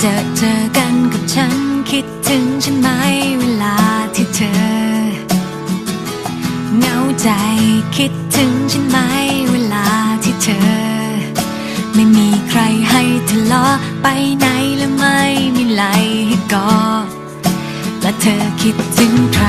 เจอเจอกันกับฉันคิดถึงฉันไหมเวลาที่เธอเหงาใจคิดถึงฉันไหมเวลาที่เธอ ไม่มีใครให้ทะเลาะไปไหนและไม่มีไหลให้กอดและเธอคิดถึงใคร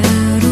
갈수록